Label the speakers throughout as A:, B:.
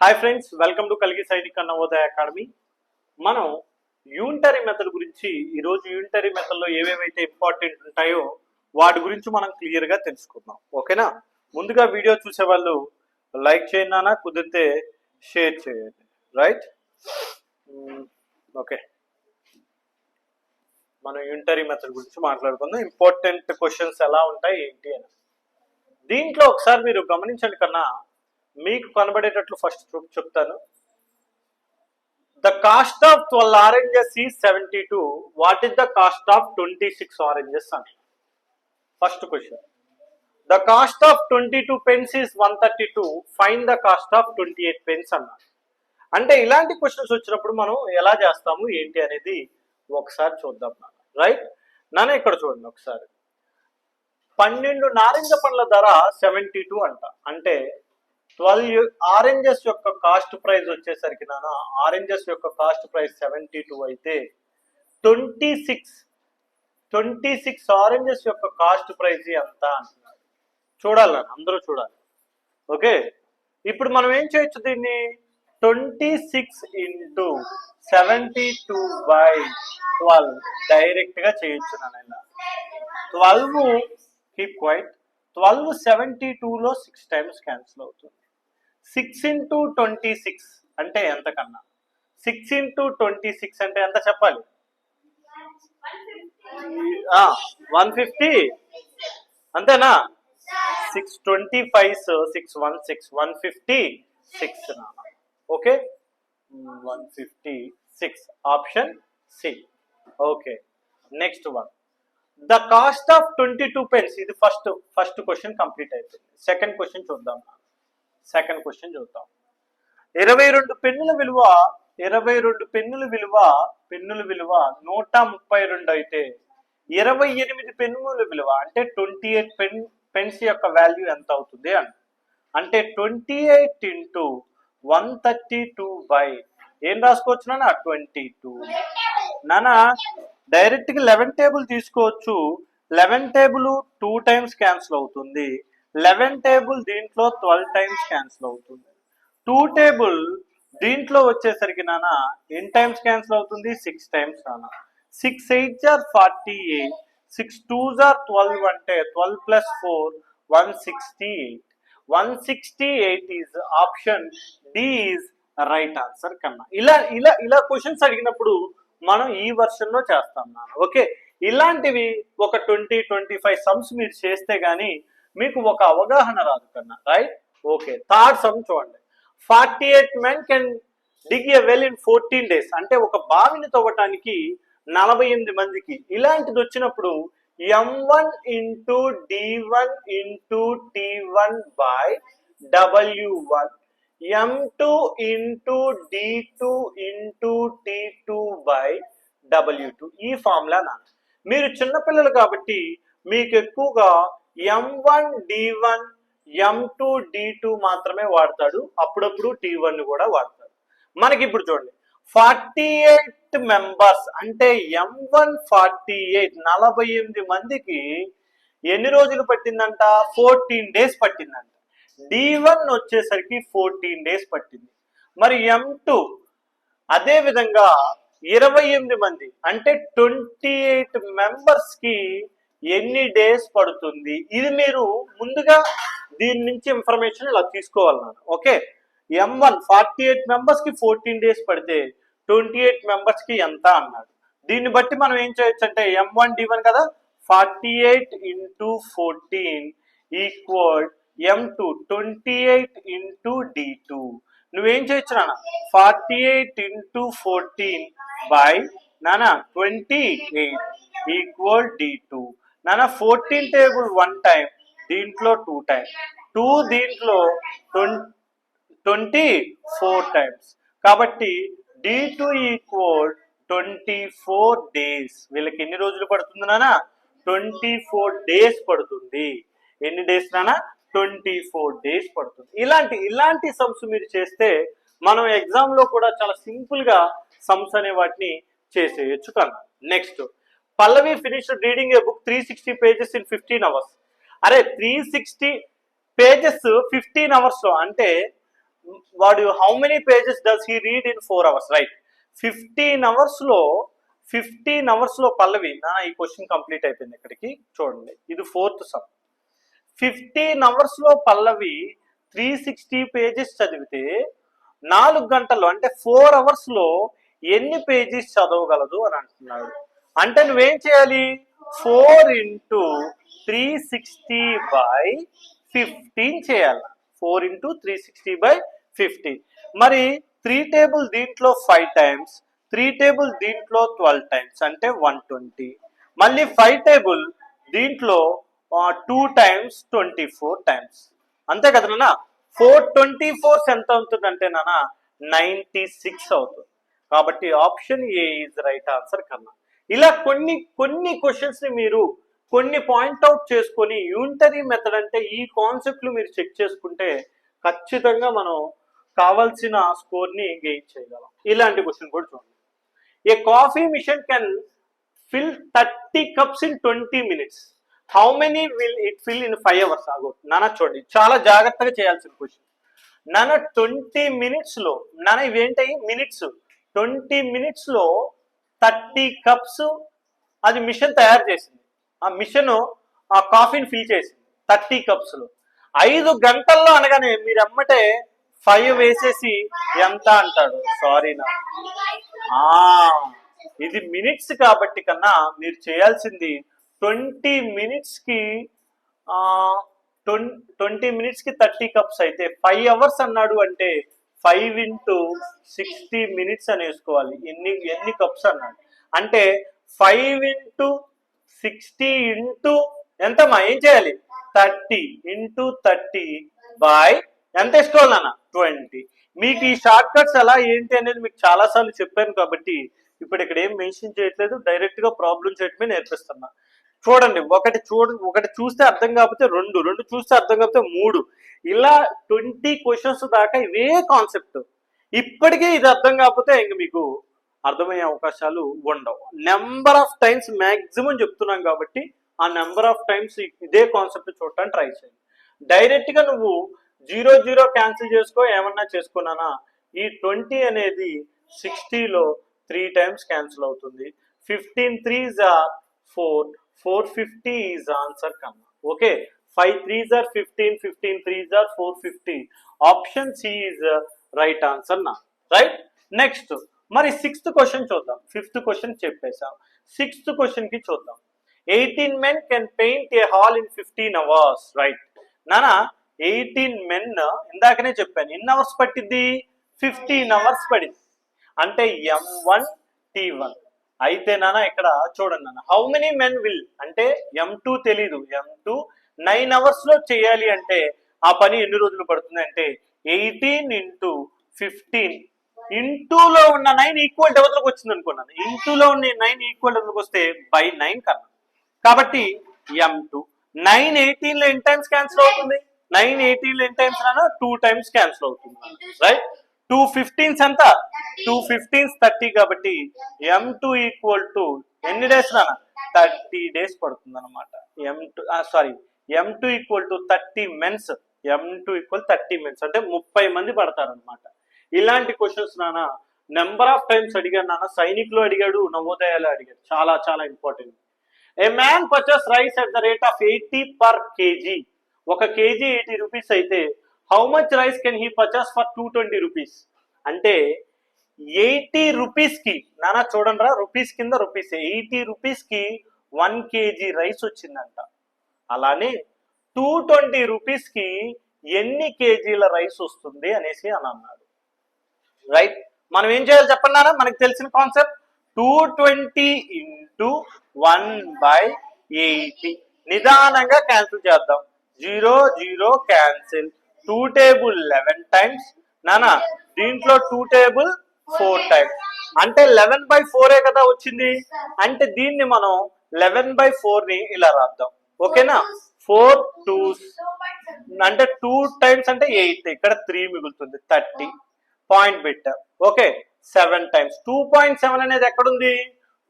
A: Hi friends welcome to కలిగి Sainik Navodaya academy మనం unitary method గురించి ఈరోజు యూనిటరీ మెథడ్లో ఏవేవైతే ఇంపార్టెంట్ ఉంటాయో వాటి గురించి మనం క్లియర్గా తెలుసుకుందాం. ఓకేనా ముందుగా వీడియో చూసే వాళ్ళు లైక్ చేయండి కుదిరితే షేర్ చేయండి. రైట్ ఓకే hmm, మనం యూనిటరీ మెథడ్ గురించి మాట్లాడుకుందాం. ఇంపార్టెంట్ క్వశ్చన్స్ ఎలా ఉంటాయి ఏంటి అని. దీంట్లో ఒకసారి మీరు గమనించండి కన్నా మీకు కనబడేటట్లు ఫస్ట్ చెప్తాను. The cost of twelve oranges ఈ seventy two what is the cost of twenty six oranges అని first question the cost of twenty two pens is one thirty two fine the cost of twenty eight pens అన్నారు అంటే ఇలాంటి questions వచ్చినప్పుడు మనం ఎలా చేస్తాము ఏంటి అనేది ఒకసారి చూద్దాం నాన్న. రైట్ నాన్న ఇక్కడ చూడండి ఒకసారి. పన్నెండు నారింజ పండ్ల ధర సెవెంటీ టూ అంట. అంటే ట్వెల్వ్ ఆరెంజెస్ యొక్క కాస్ట్ ప్రైస్ వచ్చేసరికి నాన్న ఆరెంజెస్ యొక్క కాస్ట్ ప్రైస్ సెవెంటీ టూ అయితే twenty six twenty six oranges యొక్క కాస్ట్ ప్రైస్ ఎంత అంటున్నారు. చూడాలి అందరూ చూడాలి. ఓకే? ఇప్పుడు మనం ఏం చేయొచ్చు దీన్ని? Twenty six into seventy two by twelve. డైరెక్ట్గా చేయొచ్చు నాన్న ఇలా. Twelve keep quiet twelve seventy టూలో సిక్స్ టైమ్స్ క్యాన్సిల్ అవుతుంది. సిక్స్ ఇంటూ ట్వంటీ సిక్స్ అంటే ఎంత కన్నా సిక్స్ ఇంటూ ట్వంటీ సిక్స్ అంటే ఎంత చెప్పాలి? వన్ ఫిఫ్టీ అంతేనా? Six twenty five six one six one fifty six okay? One fifty six option C okay. Next one the cost of twenty two pens ఇది first first question complete అయిపోయింది. Second question చూద్దాం. Second question చూద్దాం. ఇరవై రెండు పెన్నుల విలువ ఇరవై రెండు పెన్నుల విలువ పెన్నుల విలువ నూట ముప్పై రెండు అయితే ఇరవై ఎనిమిది పెన్నుల విలువ అంటే ట్వంటీ ఎయిట్ పెన్ పెన్స్ యొక్క వాల్యూ ఎంత అవుతుంది అని. అంటే twenty eight into one thirty two by ఏం రాసుకోవచ్చు నాన్న? ట్వంటీ టూ నానా డైరెక్ట్గా లెవెన్ టేబుల్ తీసుకోవచ్చు. Eleven table two times cancel అవుతుంది. లెవెన్ టేబుల్ దీంట్లో ట్వెల్వ్ టైమ్స్ క్యాన్సిల్ అవుతుంది. టూ టేబుల్ దీంట్లో వచ్చేసరికి నాన్న ఎన్ టైమ్స్ క్యాన్సిల్ అవుతుంది? సిక్స్ టైమ్స్ నాన్న. సిక్స్ ఎయిట్ జార్ ఫార్టీ ఎయిట్. సిక్స్ టూ జార్ ట్వెల్వ్ అంటే twelve plus four one sixty eight. One sixty eight is option D is right answer కన్నా. ఇలా ఇలా ఇలా క్వశ్చన్స్ అడిగినప్పుడు మనం ఈ వర్షన్లో చేస్తాం నాన్న. ఓకే? ఇలాంటివి ఒక ట్వంటీ ట్వంటీ ఫైవ్ సమ్స్ మీరు చేస్తే కానీ మీకు ఒక అవగాహన రాదు కన్నా. Right okay. థర్డ్ సమ్ చూడండి. Forty eight men can dig a well in fourteen days అంటే ఒక బావిని తవ్వటానికి నలభై ఎనిమిది మందికి. ఇలాంటిది వచ్చినప్పుడు M one into D one into T one by W one M two into D two into T two by W two ఈ ఫార్ములా నాన్న మీరు చిన్నపిల్లలు కాబట్టి మీకు ఎక్కువగా M one D one M two D two మాత్రమే వాడతాడు. అప్పుడప్పుడు టీ వన్ కూడా వాడతాడు. మనకి ఇప్పుడు చూడండి. ఫార్టీ ఎయిట్ మెంబర్స్ అంటే ఎం వన్ ఫార్టీ ఎయిట్ నలభై ఎనిమిది మందికి ఎన్ని రోజులు పట్టిందంట? ఫోర్టీన్ డేస్ పట్టిందంట. డి వన్ వచ్చేసరికి ఫోర్టీన్ డేస్ పట్టింది. మరి ఎం టూ అదే విధంగా ఇరవై ఎనిమిది మంది అంటే ట్వంటీ ఎయిట్ మెంబర్స్కి ఎన్ని డేస్ పడుతుంది? ఇది మీరు ముందుగా దీని నుంచి ఇన్ఫర్మేషన్ ఇలా తీసుకోవాలన్నారు. Okay? M one forty eight మెంబర్స్కి ఫోర్టీన్ డేస్ పడితే ట్వంటీ ఎయిట్ మెంబర్స్కి ఎంత అన్నాడు దీన్ని బట్టి మనం ఏం చేయొచ్చు అంటే ఎం వన్ డి వన్ కదా? Forty eight into fourteen equal M two twenty eight into D two నువ్వేం చేయొచ్చు నాన్న? Forty eight into fourteen by నానా twenty eight equal D two నానా ఫోర్టీన్ టేబుల్ వన్ టైం దీంట్లో టూ టైం టూ దీంట్లో twenty four times కాబట్టి D two equal twenty four days వీళ్ళకి ఎన్ని రోజులు పడుతుంది నానా ట్వంటీ ఫోర్ డేస్ పడుతుంది. ఎన్ని డేస్ నానా ట్వంటీ ఫోర్ డేస్ పడుతుంది. ఇలాంటి ఇలాంటి సమ్స్ మీరు చేస్తే మనం ఎగ్జామ్లో కూడా చాలా సింపుల్గా సమ్స్ అనే వాటిని చేసేయచ్చు కన్నా next Pallavi finish reading a book three sixty pages in fifteen hours అరే త్రీ సిక్స్టీ పేజెస్ ఫిఫ్టీన్ అవర్స్లో అంటే వాడు how many pages does he read in four hours right fifteen అవర్స్లో ఫిఫ్టీన్ అవర్స్లో పల్లవి నా ఈ క్వశ్చన్ కంప్లీట్ అయిపోయింది ఇక్కడికి. చూడండి ఇది ఫోర్త్ సమ్ ఫిఫ్టీన్ అవర్స్లో పల్లవి త్రీ సిక్స్టీ పేజెస్ చదివితే నాలుగు గంటలు అంటే ఫోర్ అవర్స్లో ఎన్ని పేజెస్ చదవగలదు అని అంటున్నాడు. అంటే నువ్వేం చేయాలి? Four into three sixty by fifteen చేయాలి. Four into three sixty by fifteen మరి త్రీ టేబుల్ దీంట్లో ఫైవ్ టైమ్స్ త్రీ టేబుల్ దీంట్లో ట్వెల్వ్ టైమ్స్ అంటే వన్ ట్వంటీ మళ్ళీ ఫైవ్ టేబుల్ దీంట్లో two times twenty four times అంతే కదా నాన్న? ఫోర్ ట్వంటీ ఫోర్స్ ఎంత అవుతుందంటే నాన్న? నైంటీ సిక్స్ అవుతుంది. కాబట్టి option A is right answer కన్నా. ఇలా కొన్ని కొన్ని క్వశ్చన్స్ని మీరు కొన్ని పాయింట్ అవుట్ చేసుకొని యూనిటరీ మెథడ్ అంటే ఈ కాన్సెప్ట్లు మీరు చెక్ చేసుకుంటే ఖచ్చితంగా మనం కావాల్సిన స్కోర్ని గెయిన్ చేయగలం. ఇలాంటి క్వశ్చన్ కూడా చూడండి. A coffee machine can fill thirty cups in twenty minutes how many will it fill in five hours ఆగో నాన్న చూడండి. చాలా జాగ్రత్తగా చేయాల్సిన క్వశ్చన్ నాన్న ట్వంటీ మినిట్స్లో నాన్న ఇవేంటాయి మినిట్స్ ట్వంటీ మినిట్స్లో థర్టీ కప్స్ అది మిషన్ తయారు చేసింది. ఆ మిషన్ ఆ కాఫీని ఫిల్ చేసింది థర్టీ కప్స్లో. ఐదు గంటల్లో అనగానే మీరు అమ్మటే ఫైవ్ వేసేసి ఎంత అంటాడు? సారీ నా ఇది మినిట్స్ కాబట్టి కన్నా మీరు చేయాల్సింది ట్వంటీ మినిట్స్కి ట్వంటీ మినిట్స్కి థర్టీ కప్స్ అయితే ఫైవ్ అవర్స్ అన్నాడు అంటే ఫైవ్ ఇంటూ సిక్స్టీ మినిట్స్ అని వేసుకోవాలి. ఎన్ని ఎన్ని కప్స్ అన్నాడు. అంటే ఫైవ్ ఇంటూ సిక్స్టీ ఇంటూ ఎంతమ్మా? ఏం చేయాలి? థర్టీ ఇంటూ థర్టీ బై ఎంత వేసుకోవాలి అన్న ట్వంటీ. మీకు ఈ షార్ట్ కట్స్ ఎలా ఏంటి అనేది మీకు చాలా సార్లు చెప్పాను కాబట్టి ఇప్పుడు ఇక్కడ ఏం మెన్షన్ చేయట్లేదు. డైరెక్ట్గా ప్రాబ్లం చేయటమే నేర్పిస్తున్నా. చూడండి ఒకటి చూడ ఒకటి చూస్తే అర్థం కాకపోతే రెండు రెండు చూస్తే అర్థం కాకపోతే మూడు. ఇలా ట్వంటీ క్వశ్చన్స్ దాకా ఇవే కాన్సెప్ట్ ఇప్పటికే ఇది అర్థం కాకపోతే ఇంక మీకు అర్థమయ్యే అవకాశాలు ఉండవు. నెంబర్ ఆఫ్ టైమ్స్ మ్యాక్సిమం చెప్తున్నాం కాబట్టి ఆ నెంబర్ ఆఫ్ టైమ్స్ ఇదే కాన్సెప్ట్ చూడటానికి ట్రై చేయండి. డైరెక్ట్గా నువ్వు జీరో జీరో క్యాన్సిల్ చేసుకో ఏమన్నా చేసుకున్నానా? ఈ ట్వంటీ అనేది సిక్స్టీలో త్రీ టైమ్స్ క్యాన్సిల్ అవుతుంది. Fifteen threes are four four fifty is answer కన్నా okay? Five threes are fifteen fifteen threes are four fifty. Option C is uh, right answer నా. Right next మరి sixth question చూద్దాం. Fifth question చెప్పేశాం. Sixth క్వశ్చన్కి చూద్దాం. Eighteen men can paint a hall in fifteen hours right నానా eighteen men ఇందాకనే చెప్పాను. ఎన్ని అవర్స్ పట్టిద్ది? ఫిఫ్టీన్ అవర్స్ పడింది. అంటే ఎం వన్ టీ వన్ అయితే నాన్న ఇక్కడ చూడండి నాన్న. హౌ మెనీ మెన్ విల్ అంటే ఎం టూ తెలీదు. ఎం టూ నైన్ అవర్స్లో చేయాలి అంటే ఆ పని ఎన్ని రోజులు పడుతుంది అంటే ఎయిటీన్ ఇంటూ ఫిఫ్టీన్ ఇంటూలో ఉన్న నైన్ ఈక్వల్ డెవలప్కి వచ్చింది అనుకున్నాను ఇంటూలో ఉన్న నైన్ ఈక్వల్ డెవలప్కి వస్తే బై నైన్ కన్నా. కాబట్టి ఎం టూ నైన్ ఎయిటీన్లో ఎన్ని టైమ్స్ క్యాన్సిల్ అవుతుంది? నైన్ ఎయిటీన్లో ఎన్ని టైమ్స్ రానా టూ టైమ్స్ క్యాన్సిల్ అవుతుంది. రైట్ టూ ఫిఫ్టీన్స్ ఎంత? టూ ఫిఫ్టీన్స్ థర్టీ కాబట్టి ఎం టూ ఈక్వల్ టు ఎన్ని డేస్ నాన్న? థర్టీ డేస్ పడుతుంది అనమాట M two sorry M two equal to thirty mens M two equal thirty mens అంటే ముప్పై మంది పడతారు అనమాట ఇలాంటి క్వశ్చన్స్ నాన్న నెంబర్ ఆఫ్ టైమ్స్ అడిగాడు నాన్న. సైనికులు అడిగాడు నవోదయాలు అడిగాడు. చాలా చాలా important a man purchase rice at the rate of eighty per KG ఒక కేజీ ఎయిటీ రూపీస్ అయితే how much rice can he purchase for two twenty rupees అంటే ఎయిటీ రూపీస్కి నానా చూడండి రా రూపీస్ కింద రూపీస్ ఎయిటీ రూపీస్కి వన్ కేజీ రైస్ వచ్చిందంట. అలానే టూ ట్వంటీ రూపీస్కి ఎన్ని కేజీల రైస్ వస్తుంది అనేసి అని అన్నాడు. రైట్ మనం ఏం చేయాలి చెప్పన్నారా మనకి తెలిసిన concept two twenty into one by eighty నిదానంగా క్యాన్సిల్ చేద్దాం. Zero zero cancel two table eleven times నానా దీంట్లో టూ టేబుల్ ఫోర్ టైమ్స్ అంటే లెవెన్ బై ఫోరే కదా వచ్చింది? అంటే దీన్ని మనం లెవెన్ బై ఫోర్ని ఇలా రాద్దాం. ఓకేనా? ఫోర్ టూ అంటే టూ టైమ్స్ అంటే ఎయిట్ ఇక్కడ త్రీ మిగులుతుంది థర్టీ పాయింట్ పెట్టాం. Okay seven times two point seven అనేది ఎక్కడుంది?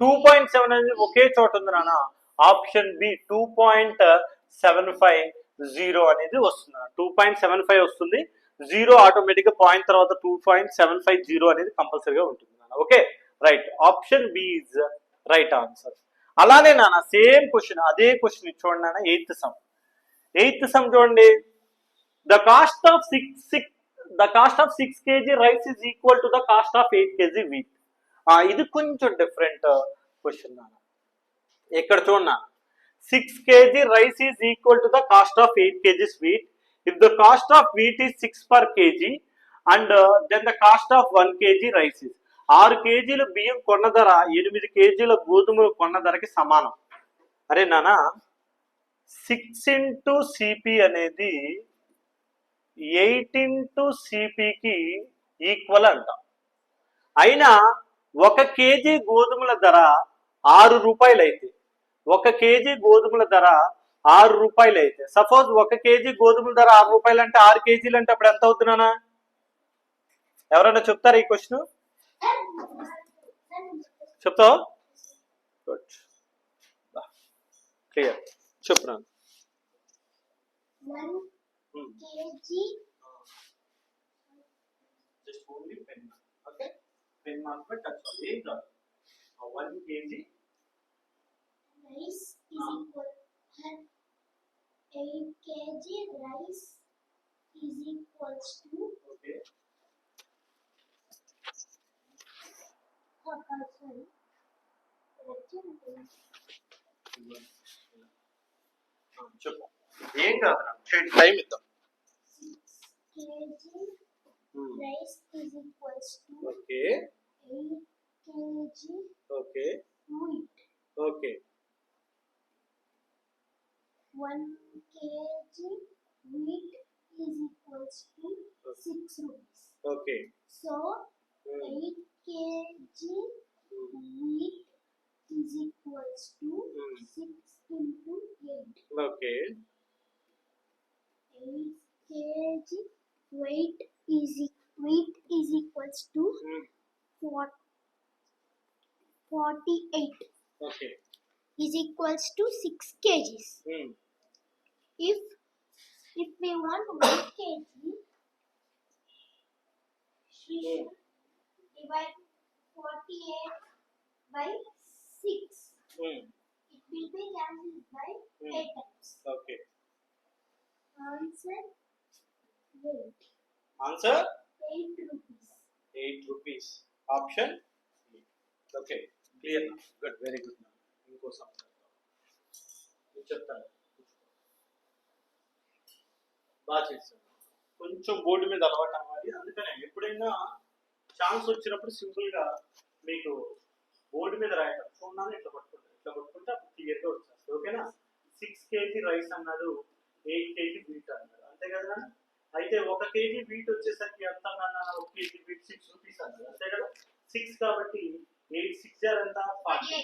A: టూ పాయింట్ సెవెన్ అనేది ఒకే చోట ఉంది నాన్న option B two point seven five zero అనేది వస్తుంది. టూ పాయింట్ సెవెన్ ఫైవ్ వస్తుంది. జీరో ఆటోమేటిక్గా పాయింట్ తర్వాత two point seven five zero అనేది కంపల్సరీగా ఉంటుంది నాన్న. Okay? Right. Option B is right answer. అలానే నాన్న సేమ్ క్వశ్చన్ అదే క్వశ్చన్ చూడండి నాన్న ఎయిత్ సమ్. ఎయిత్ సమ్ చూడండి. The cost of six six the cost of six KG rice is equal to the cost of eight KG wheat. ఇది కొంచెం different question నాన్న. ఎక్కడ చూడన్నా six KG rice is equal to the cost of eight KGs wheat if the cost of wheat is six per KG and then the cost of one KG rice is ఆరు కేజీల బియ్యం కొన్న ధర ఎనిమిది కేజీల గోధుమలు కొన్న ధరకి సమానం. అరే నానా సిక్స్ ఇంటూ సిపి అనేది ఎయిట్ ఇంటూ సిపికి ఈక్వల్ అంటాం. అయినా ఒక కేజీ గోధుమల ధర ఆరు రూపాయలు అయితే ఒక కేజీ గోధుమల ధర ఆరు రూపాయలు అయితే. సపోజ్ ఒక కేజీ గోధుమల ధర ఆరు రూపాయలు అంటే ఆరు కేజీలు అంటే అప్పుడు ఎంత అవుతున్నానా ఎవరైనా చెప్తారా ఈ క్వశ్చన్? చెప్తావా? Good
B: clear
A: just only pen okay pen మాత్రమే టచ్ అవ్వాలి ఏం కాదు. One KG
B: rice is
A: Ah.
B: equal and 8 kg rice is equals to
A: okay
B: oh, uh, sorry
A: చెప్పు ఏం కాదు టైం ఇద్దాం
B: 6 kg rice is equals to
A: okay
B: 8 kg
A: okay
B: wheat
A: okay
B: 1 kg wheat is equals to 6 rupees.
A: Okay.
B: So, mm. 8 kg wheat is equals to
A: mm.
B: 6 into 8.
A: Okay.
B: 8 kg weight is e weight is equals to mm. 48.
A: Okay.
B: Is equals to 6 kgs. Mm If if we want 1 kg, we should divide 48 by 6. It will be cancelled by
A: Hmm.
B: 8 times.
A: Okay
B: Answer weight
A: answer
B: 8 rupees.
A: Eight rupees option okay clear good very good ఇంకో సంవత్సరం నేను చెప్తాను బాగా చేశాను కొంచెం board మీద అలవాటు అవ్వాలి. అందుకనే ఎప్పుడైనా ఛాన్స్ వచ్చినప్పుడు సింపుల్గా మీకు బోర్డు మీద రాయటం. చూడాలి ఇట్లా పట్టుకుంటారు. ఇట్లా పట్టుకుంటే అప్పుడు క్లియర్గా వచ్చేస్తుంది. ఓకేనా? సిక్స్ కేజీ రైస్ అన్నాడు ఎయిట్ కేజీ వీట్ అన్నాడు అంతే కదా? అయితే ఒక కేజీ వీట్ వచ్చేసరికి ఎంత అన్నా ఒక కేజీ వీట్ సిక్స్ రూపీస్ అన్నాడు అంతే కదా? సిక్స్ కాబట్టి ఎయిట్ సిక్స్ ఎంత? ఫార్టీ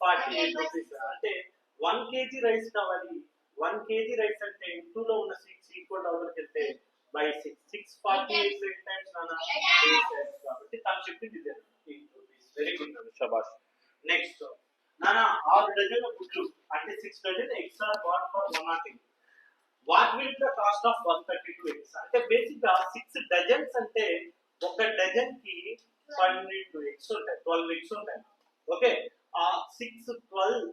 A: ఫార్టీ ఎయిట్ రూపీస్ అంటే వన్ కేజీ రైస్ కావాలి. వన్ కేజీ రైస్ అంటే టూ లో ఉన్న సిక్స్ ఈక్వల్ అవతలకి వెళ్తే by six six forty eight times నాన్న కాబట్టి తను చెప్పింది వెరీ గుడ్ నాన్న షబాష్ నెక్స్ట్ నాన్న ఆరు డజన్ గుడ్లు అంటే six dozen eggs are bought for one nought eight what will the cost of one thirty two eggs అంటే బేసిక్గా సిక్స్ డజన్స్ అంటే ఒక డజన్కి పన్నెండు ఎగ్స్ ఉంటాయి ట్వెల్వ్ ఎగ్స్ ఉంటాయి. ఓకే ఆ సిక్స్ ట్వెల్వ్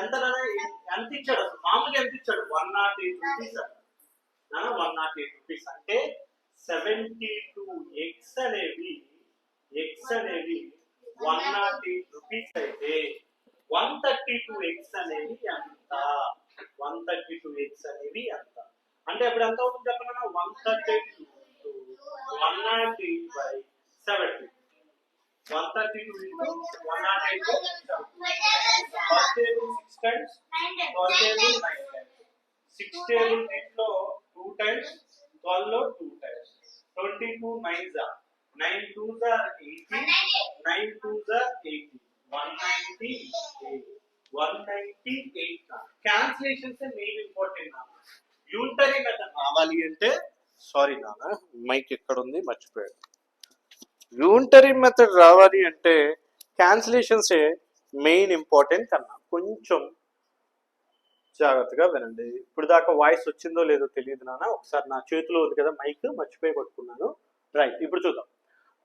A: ఎంత ఎంత ఇచ్చాడు అసలు? మామూలుగా ఎంత ఇచ్చాడు? One nought eight rupees one nought eight rupees అంటే సెవెంటీ టూ ఎగ్స్ అనేవి ఎగ్స్ అనేవి వన్ నాట్ ఎయిట్ రూపీస్ అయితే వన్ థర్టీ టూ ఎగ్స్ అనేవి ఎంత? వన్ థర్టీ టూ ఎగ్స్ అనేవి ఎంత? అంటే ఇప్పుడు ఎంత అవుతుంది చెప్పండి one thirty two one nought eight by seventy. One thirty two one nought eight first table six times twelve table nine times six table దీంట్లో two times two times twenty two nine జా nine two జా eighty nine two జా eighty one ninety eight one ninety eight cancellations main important unitary method రావాలి అంటే sorry నాన్న mic ఎక్కడ ఉంది మర్చిపోయాడు వ్యూంటరీ మెథడ్ రావాలి అంటే క్యాన్సిలేషన్స్ మెయిన్ ఇంపార్టెంట్ అన్న. కొంచెం జాగ్రత్తగా వినండి. ఇప్పుడు దాకా వాయిస్ వచ్చిందో లేదో తెలియదు నాన్న. ఒకసారి నా చేతిలో ఉంది కదా మైక్ మర్చిపోయి పట్టుకున్నాను. రైట్ ఇప్పుడు చూద్దాం.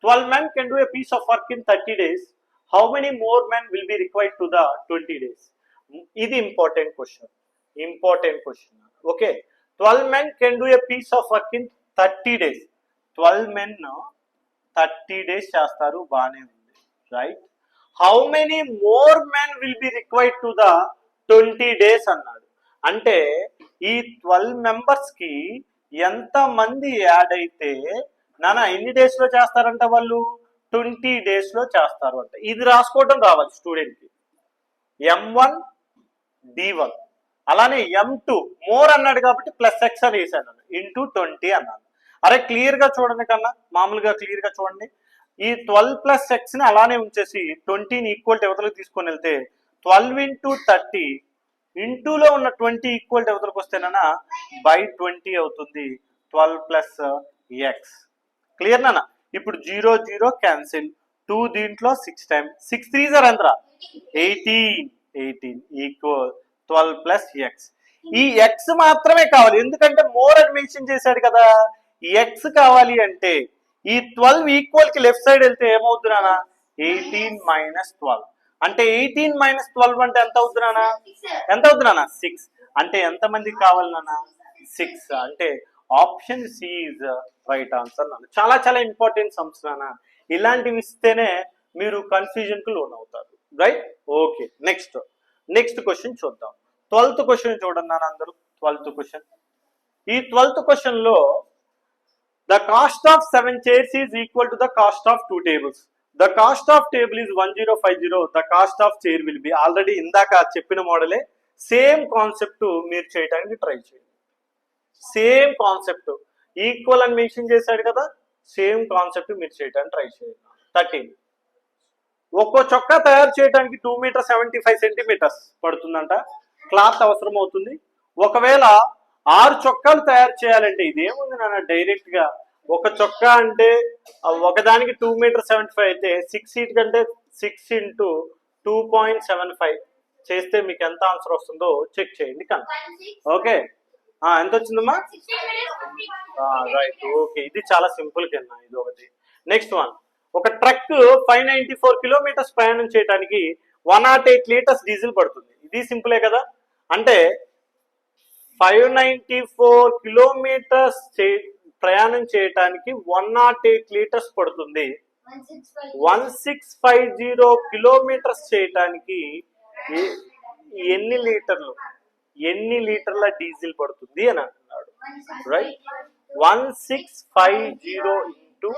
A: Twelve men can do a piece of work in thirty days how many more men will be required to the twenty days ఇది important question important question okay twelve men can do a piece of work in thirty days twelve men thirty days చేస్తారు బాగానే ఉంది right? How many more men will be required to the twenty days అన్నాడు. అంటే ఈ twelve మెంబర్స్కి ఎంత మంది add అయితే నానా ఎన్ని డేస్లో చేస్తారంట వాళ్ళు? ట్వంటీ డేస్లో చేస్తారు అంట. ఇది రాసుకోవడం రావాలి స్టూడెంట్కి. ఎం వన్ డి వన్ అలానే ఎం టూ మోర్ అన్నాడు కాబట్టి ప్లస్ ఎక్స్ అని వేసాను ఇంటూ ట్వంటీ అన్నాను. అరే క్లియర్గా చూడండి కన్నా మామూలుగా క్లియర్గా చూడండి. ఈ ట్వెల్వ్ ప్లస్ ఎక్స్ని అలానే ఉంచేసి ట్వంటీని ఈక్వల్ ఎవతలకు తీసుకొని వెళ్తే ట్వెల్వ్ ఇంటూ థర్టీ ఇంటూలో ఉన్న ట్వంటీ ఈక్వల్ ఎవతలకు వస్తేనన్నా బై ట్వంటీ అవుతుంది. ట్వెల్వ్ ప్లస్ ఎక్స్ క్లియర్ నానా ఇప్పుడు జీరో జీరో క్యాన్సిల్ టూ దీంట్లో six time six three sir ఎంతరా eighteen eighteen equal twelve plus X ఈ ఎక్స్ మాత్రమే కావాలి. ఎందుకంటే మోర్ అడ్మిషన్ చేశాడు కదా. ఎక్స్ కావాలి అంటే ఈ ట్వెల్వ్ ఈక్వల్కి లెఫ్ట్ సైడ్ వెళ్తే ఏమవుతుంది నానా ఎయిటీన్ మైనస్ ట్వెల్వ్ అంటే ఎయిటీన్ మైనస్ ట్వెల్వ్ అంటే ఎంత అవుతుంది నానా ఎంత అవుతుంది నానా సిక్స్ అంటే ఎంత మందికి కావాలి నాన్న? సిక్స్ అంటే ఆప్షన్ సి రైట్ ఆన్సర్ నాన్న. చాలా చాలా ఇంపార్టెంట్ సమ్స్ నాన్న. ఇలాంటివి ఇస్తేనే మీరు కన్ఫ్యూజన్కు లోన్ అవుతారు. Right okay next next question చూద్దాం. ట్వెల్త్ క్వశ్చన్ చూడండి నాన్న అందరూ. ట్వెల్త్ క్వశ్చన్ ఈ twelfth question the cost of seven chairs is equal to the cost of two tables the cost of table is one zero five zero the cost of chair will be already ఇందాక చెప్పిన మోడలే. Same concept మీరు చేయడానికి try చేయండి. Same concept equal అని mention చేశాడు కదా same concept మీరు చేయడానికి ట్రై చేయండి. థర్టీన్ ఒక్కో చొక్కా తయారు చేయడానికి two meter seventy five centimeters పడుతుందంట. క్లాత్ అవసరం అవుతుంది ఒకవేళ ఆరు చొక్కాలు తయారు చేయాలంటే ఇదేముంది నాన్న డైరెక్ట్గా. ఒక చొక్కా అంటే ఒకదానికి టూ మీటర్ సెవెంటీ ఫైవ్ అయితే సిక్స్ సీట్ కంటే six into two point seven five చేస్తే మీకు ఎంత ఆన్సర్ వస్తుందో చెక్ చేయండి కన్నా. ఓకే ఎంత వచ్చిందమ్మా? రైట్ ఓకే ఇది చాలా సింపుల్ కింద ఇది ఒకటి. నెక్స్ట్ వన్ ఒక truck five ninety four kilometers ప్రయాణం చేయడానికి one nought eight liters diesel పడుతుంది. ఇది సింపులే కదా? అంటే ఫైవ్ నైన్టీ ఫోర్ కిలోమీటర్స్ ప్రయాణం చేయడానికి వన్ నాట్ ఎయిట్ లీటర్స్ పడుతుంది. One six five zero kilometers చేయటానికి ఎన్ని లీటర్లు? ఎన్ని లీటర్ల డీజిల్ పడుతుంది అని అంటున్నాడు. Right one six five zero into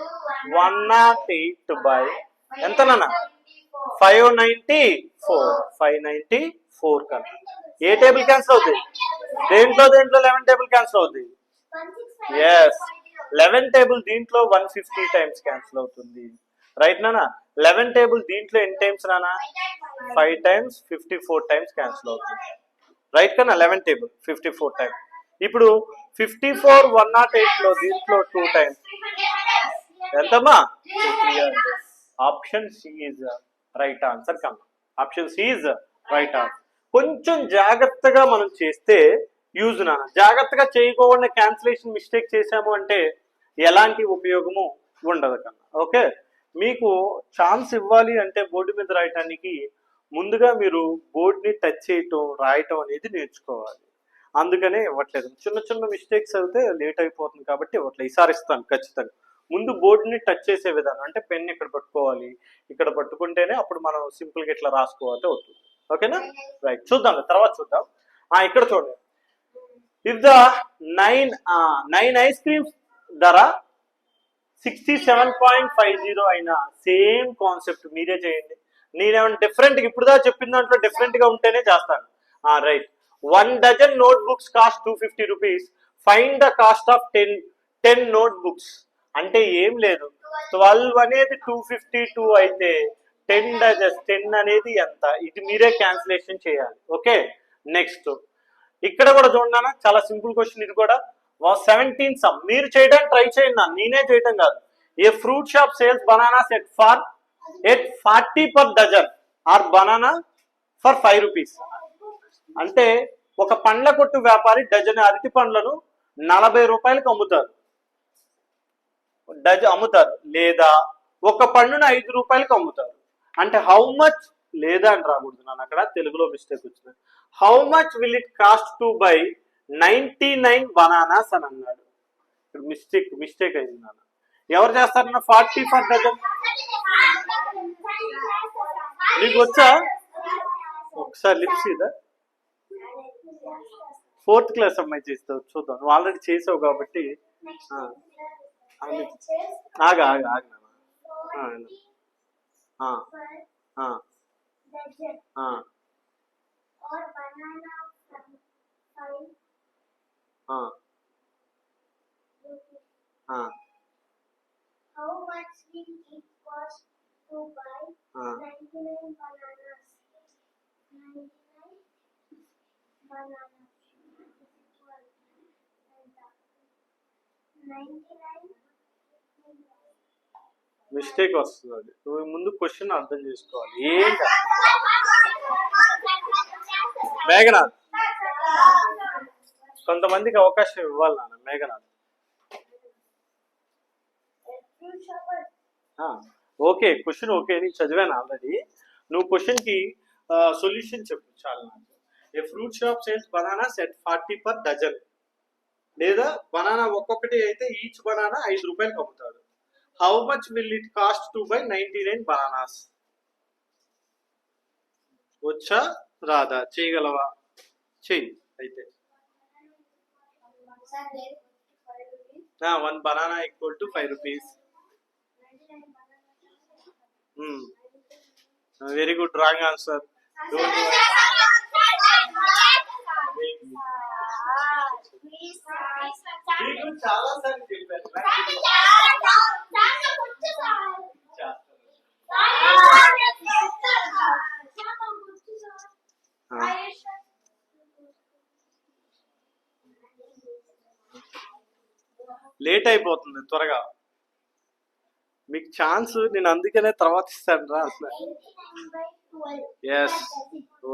A: one nought eight by ఎంతనన్నా five ninety four. Five ninety four కన్నా. ఏ టేబుల్ క్యాన్సిల్ అవుతుంది దేంట్లో దేంట్లో లెవెన్ టేబుల్ క్యాన్సిల్ అవుతుంది ఎస్ లెవెన్ టేబుల్ దీంట్లో వన్ ఫిఫ్టీ టైమ్స్ క్యాన్సిల్ అవుతుంది. రైట్ నానా? లెవెన్ టేబుల్ దీంట్లో ఎన్ని టైమ్స్ నానా? Five times fifty four times cancel అవుతుంది. రైట్ కన్నా? Eleven table fifty four times ఇప్పుడు ఫిఫ్టీ ఫోర్ వన్ నాట్ ఎయిట్లో దీంట్లో టూ టైమ్స్ ఎంతమ్మా? ఆప్షన్ సి రైట్ ఆన్సర్ కన్నా ఆప్షన్ సి రైట్ ఆన్సర్ కొంచెం జాగ్రత్తగా మనం చేస్తే యూజ్ నా. జాగ్రత్తగా చేయకోకుండా క్యాన్సిలేషన్ మిస్టేక్ చేశాము అంటే ఎలాంటి ఉపయోగము ఉండదు కన్నా ఓకే? మీకు ఛాన్స్ ఇవ్వాలి అంటే బోర్డు మీద రాయటానికి ముందుగా మీరు బోర్డుని టచ్ చేయటం రాయటం అనేది నేర్చుకోవాలి. అందుకనే ఇవ్వట్లేదు. చిన్న చిన్న మిస్టేక్స్ అయితే లేట్ అయిపోతుంది కాబట్టి ఇవ్వట్లేదు. ఈసారి ఇస్తాను ఖచ్చితంగా. ముందు బోర్డుని టచ్ చేసే విధానం అంటే పెన్ ఇక్కడ పట్టుకోవాలి. ఇక్కడ పట్టుకుంటేనే అప్పుడు మనం సింపుల్గా ఇట్లా రాసుకోవాలి అవుతుంది. ఓకేనా? రైట్ చూద్దాం తర్వాత చూద్దాం. ఆ ఇక్కడ చూడండి. If the nine nine ice creams ధర sixty seven point five zero అయినా సేమ్ కాన్సెప్ట్ మీరే చేయండి. నేనేమన్నా డిఫరెంట్ ఇప్పుడు దా చెప్పిన దాంట్లో డిఫరెంట్గా ఉంటేనే చేస్తాను. Right one dozen notebooks cost two fifty rupees fine the cost of ten ten notebooks అంటే ఏం లేదు. ట్వెల్వ్ అనేది టూ ఫిఫ్టీ టూ అయితే టెన్ డజెస్ టెన్ అనేది ఎంత? ఇది మీరే క్యాన్సిలేషన్ చేయాలి. ఓకే నెక్స్ట్ ఇక్కడ కూడా చూడనా చాలా సింపుల్ క్వశ్చన్ ఇది కూడా. సెవెంటీన్ సమ్ మీరు చేయడానికి ట్రై చేయండి నేనే చేయటం కాదు. A fruit shop sells bananas at for at forty per dozen or banana for five rupees అంటే ఒక పండ్ల కొట్టు వ్యాపారి డజన్ అరటి పండ్లను నలభై రూపాయలకు అమ్ముతారు. డజన్ అమ్ముతారు. లేదా ఒక పండును ఐదు రూపాయలకు అమ్ముతారు. అంటే హౌ మచ్ లేదా అని రాకూడదు నాన్న అక్కడ తెలుగులో మిస్టేక్ వచ్చింది. How much will it cost to buy ninety nine bananas అని అన్నాడు. ఇక్కడ మిస్టేక్ మిస్టేక్ అయింది నాన్న. ఎవరు చేస్తారన్న ఫార్టీ ఫర్ డజన్ నీకు వచ్చా? ఒకసారి లిప్స్ ఇదా ఫోర్త్ క్లాస్ అమ్మాయి చేస్తావు చూద్దాం. నువ్వు ఆల్రెడీ చేసావు కాబట్టి. ఆగ ఆగ ఆగ हाँ हाँ हाँ
B: और बनाना
A: हाँ हाँ
B: How much will it cost to buy
A: हाँ.
B: 99 bananas? 99 bananas. 99
A: మిస్టేక్ వస్తుంది అది. నువ్వు ముందు క్వశ్చన్ అర్థం చేసుకోవాలి. ఏం మేఘనాథ్. కొంతమందికి అవకాశం ఇవ్వాలి నాన్న మేఘనాథ్. ఓకే క్వశ్చన్ ఓకే నేను చదివాను ఆల్రెడీ. నువ్వు క్వశ్చన్కి సొల్యూషన్ చెప్పు చాలు నాకు a fruit shop sells banana set forty per dozen. లేదా బనానా ఒక్కొక్కటి అయితే ఈచ్ బనానా ఐదు రూపాయలకు అమ్ముతాడు. How much will it cost to buy ninety nine bananas వచ్చా? రాదా? చేయగలవా? చెయ్యి. అయితే. One banana equal to five rupees very good wrong answer చాలా సార్లు చెప్పాను లేట్ అయిపోతుంది త్వరగా. మీకు ఛాన్స్ నేను అందుకనే తర్వాత ఇస్తాను రా అసలు. Yes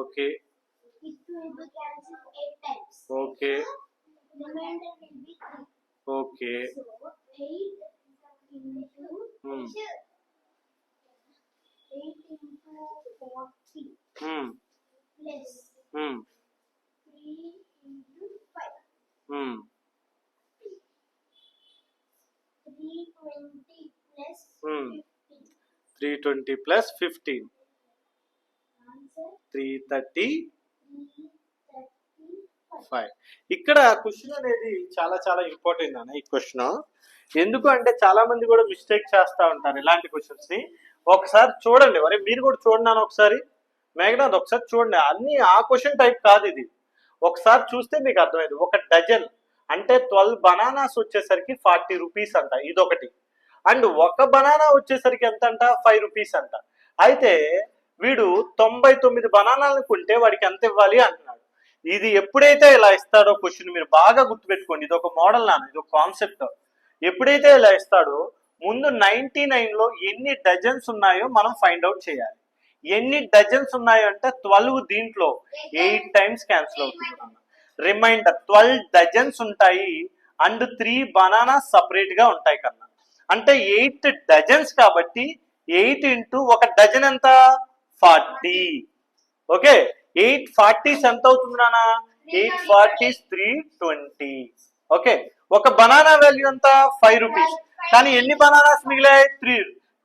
A: okay
B: okay okay three
A: twenty
B: plus
A: fifteen three
B: thirty
A: five ఇక్కడ క్వశ్చన్ అనేది చాలా చాలా ఇంపార్టెంట్ అన్న ఈ క్వశ్చన్ ఎందుకు అంటే చాలా మంది కూడా మిస్టేక్ చేస్తూ ఉంటారు ఇలాంటి క్వశ్చన్స్ని. ఒకసారి చూడండి. మరి మీరు కూడా చూడండి ఒకసారి. మేఘనాథ్ ఒకసారి చూడండి. అన్ని ఆ క్వశ్చన్ టైప్ కాదు ఇది. ఒకసారి చూస్తే మీకు అర్థమైంది. ఒక డజన్ అంటే ట్వెల్వ్ బనానాస్ వచ్చేసరికి ఫార్టీ రూపీస్ అంట. ఇదొకటి. అండ్ ఒక బనానా వచ్చేసరికి ఎంత అంట ఫైవ్ రూపీస్ అంట. అయితే వీడు తొంభై తొమ్మిది బనానాలను కొంటే వాడికి ఎంత ఇవ్వాలి అంటున్నాడు. ఇది ఎప్పుడైతే ఇలా ఇస్తాడో క్వశ్చన్ మీరు బాగా గుర్తుపెట్టుకోండి. ఇది ఒక మోడల్ నాన్న. ఇది ఒక కాన్సెప్ట్ ఎప్పుడైతే ఇలా ఇస్తాడో ముందు నైన్టీ లో ఎన్ని డజన్స్ ఉన్నాయో మనం ఫైండ్ అవుట్ చేయాలి. ఎన్ని డజన్స్ ఉన్నాయో అంటే ట్వెల్వ్ దీంట్లో. ఎయిట్ టైమ్స్ క్యాన్సిల్ అవుతుంది రిమైండర్ ట్వెల్వ్ డజన్స్ ఉంటాయి అండ్ త్రీ బనానా సపరేట్గా ఉంటాయి కన్నా. అంటే ఎయిట్ డజన్స్ కాబట్టి ఎయిట్ ఇంటూ ఒక డజన్ ఎంత? ఫార్టీ. ఓకే? ఎయిట్ ఫార్టీస్ ఎంత అవుతుంది నాన్న? Eight forties three twenty. Okay? ఒక బనానా వాల్యూ ఎంత? ఫైవ్ రూపీస్ కానీ ఎన్ని బనానాస్ మిగిలాయి? Three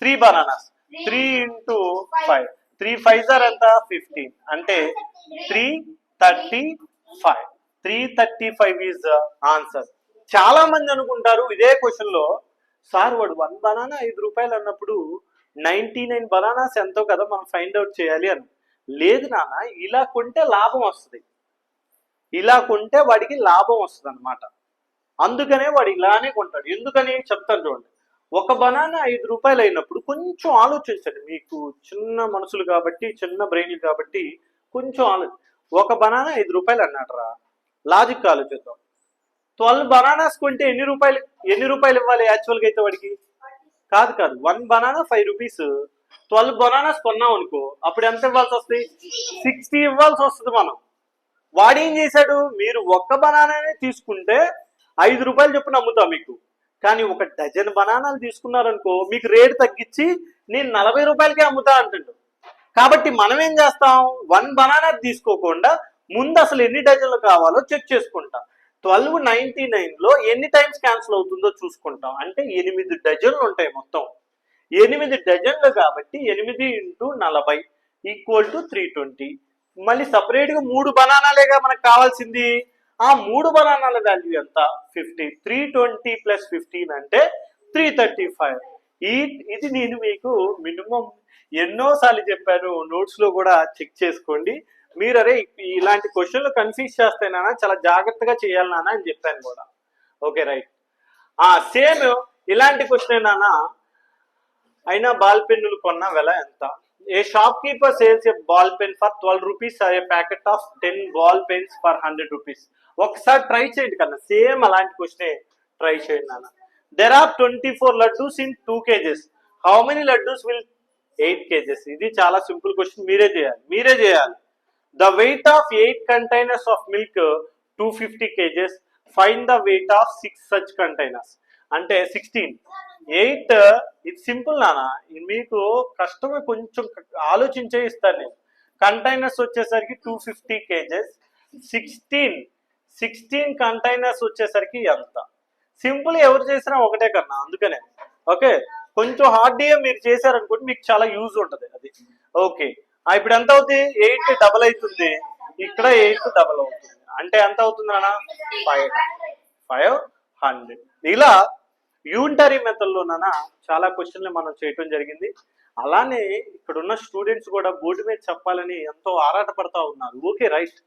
A: three bananas three into five three five sir ఎంత? ఫిఫ్టీన్ అంటే three thirty five three thirty five is answer చాలా మంది అనుకుంటారు ఇదే క్వశ్చన్లో సార్ వాడు వన్ బనానా ఐదు రూపాయలు అన్నప్పుడు నైన్టీ నైన్ బనానాస్ ఎంతో కదా మనం ఫైండ్ అవుట్ చేయాలి అని. లేదు నాన్న ఇలా కొంటే లాభం వస్తుంది. ఇలా కొంటే వాడికి లాభం వస్తుంది అనమాట అందుకనే వాడు ఇలానే కొంటాడు. ఎందుకని చెప్తాను చూడండి. ఒక బనానా ఐదు రూపాయలు అయినప్పుడు కొంచెం ఆలోచించండి. మీకు చిన్న మనసులు కాబట్టి చిన్న బ్రెయిన్లు కాబట్టి కొంచెం ఆలో ఒక బనానా ఐదు రూపాయలు అన్నాడరా. లాజిక్ ఆలోచిద్దాం. ట్వెల్వ్ బనానాస్ కొంటే ఎన్ని రూపాయలు ఎన్ని రూపాయలు ఇవ్వాలి యాక్చువల్గా అయితే వాడికి? కాదు కాదు one banana five rupees. Twelve bananas కొన్నాం అనుకో అప్పుడు ఎంత ఇవ్వాల్సి వస్తుంది సిక్స్టీ ఇవ్వాల్సి వస్తుంది మనం. వాడేం ఏం చేశాడు? మీరు ఒక్క బనానానే తీసుకుంటే ఐదు రూపాయలు చొప్పున అమ్ముతా మీకు. కానీ ఒక డజన్ బనానాలు తీసుకున్నారనుకో మీకు రేటు తగ్గించి నేను నలభై రూపాయలకే అమ్ముతా అంటుండు. కాబట్టి మనం ఏం చేస్తాం? వన్ బనానా తీసుకోకుండా ముందు అసలు ఎన్ని డజన్లు కావాలో చెక్ చేసుకుంటాం. ట్వెల్వ్ నైన్టీ నైన్లో ఎన్ని టైమ్స్ క్యాన్సిల్ అవుతుందో చూసుకుంటాం. అంటే ఎనిమిది డజన్లు ఉంటాయి మొత్తం. ఎనిమిది డజన్లు కాబట్టి ఎనిమిది ఇంటూ నలభై ఈక్వల్ టు త్రీ ట్వంటీ. మళ్ళీ సపరేట్గా మూడు బనానాలేగా మనకు కావాల్సింది? ఆ మూడు బనానాల వాల్యూ ఎంత? Fifty three twenty plus fifteen అంటే త్రీ థర్టీ ఫైవ్ ఈ ఇది నేను మీకు మినిమం ఎన్నోసార్లు చెప్పాను. నోట్స్లో కూడా చెక్ చేసుకోండి. మీరు అరే ఇలాంటి క్వశ్చన్లు కన్ఫ్యూజ్ చేస్తే చాలా జాగ్రత్తగా చేయాలి నాన్న అని చెప్పాను కూడా. ఓకే రైట్ ఆ సేమ్ ఇలాంటి క్వశ్చన్ నాన్న అయినా బాల్ పెన్నులు కొన్న వెల ఎంత? A shopkeeper sells a ball pen for twelve rupees a packet of ten ball pens for hundred rupees ఒకసారి ట్రై చేయండి కన్నా. సేమ్ అలాంటి క్వశ్చన్ ట్రై చేయండి నాన్న. There are twenty four laddoos in two KGs how many laddoos will eight KGs ఇది చాలా simple question మీరే చేయాలి. మీరే చేయాలి. The weight of eight containers of milk two fifty KGs fine the weight of six such containers అంటే sixteen eight ఇది simple నానా మీకు కష్టమే కొంచెం ఆలోచించే ఇస్తాను నేను. కంటైనర్స్ వచ్చేసరికి two fifty KGs sixteen sixteen containers వచ్చేసరికి ఎంత? సింపుల్ ఎవరు చేసినా ఒకటే కన్నా అందుకనే. ఓకే కొంచెం హార్డ్గా మీరు చేశారనుకోండి మీకు చాలా యూజ్ ఉంటుంది అది. ఓకే ఇప్పుడు ఎంత అవుతుంది ఎయిట్ డబల్ అవుతుంది. ఇక్కడ ఎయిట్ డబల్ అవుతుంది. అంటే ఎంత అవుతుంది అన్న ఫైవ్ ఫైవ్ హండ్రెడ్ ఇలా యూనిటరీ మెథడ్లోనైనా చాలా క్వశ్చన్లు మనం చేయటం జరిగింది. అలానే ఇక్కడ ఉన్న స్టూడెంట్స్ కూడా బోర్డు మీద చెప్పాలని ఎంతో ఆరాటపడతా ఉన్నారు. ఓకే రైట్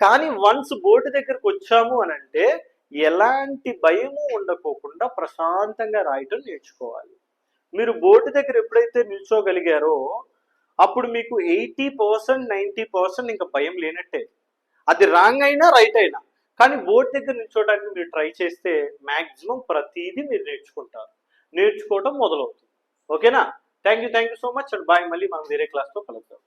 A: కానీ వన్స్ బోర్డు దగ్గరకు వచ్చాము అని అంటే ఎలాంటి భయము ఉండకోకుండా ప్రశాంతంగా రాయటం నేర్చుకోవాలి. మీరు బోర్డు దగ్గర ఎప్పుడైతే నిల్చోగలిగారో అప్పుడు మీకు ఎయిటీ పర్సెంట్ నైంటీ పర్సెంట్ ఇంకా భయం లేనట్టే. అది రాంగ్ అయినా రైట్ అయినా. కానీ బోర్డు దగ్గర నిల్చోవడానికి మీరు ట్రై చేస్తే మ్యాక్సిమం ప్రతిదీ మీరు నేర్చుకుంటారు. నేర్చుకోవడం మొదలవుతుంది. ఓకేనా? Thank you thank you so much and bye. మళ్ళీ మనం వేరే క్లాస్లో కలుద్దాం.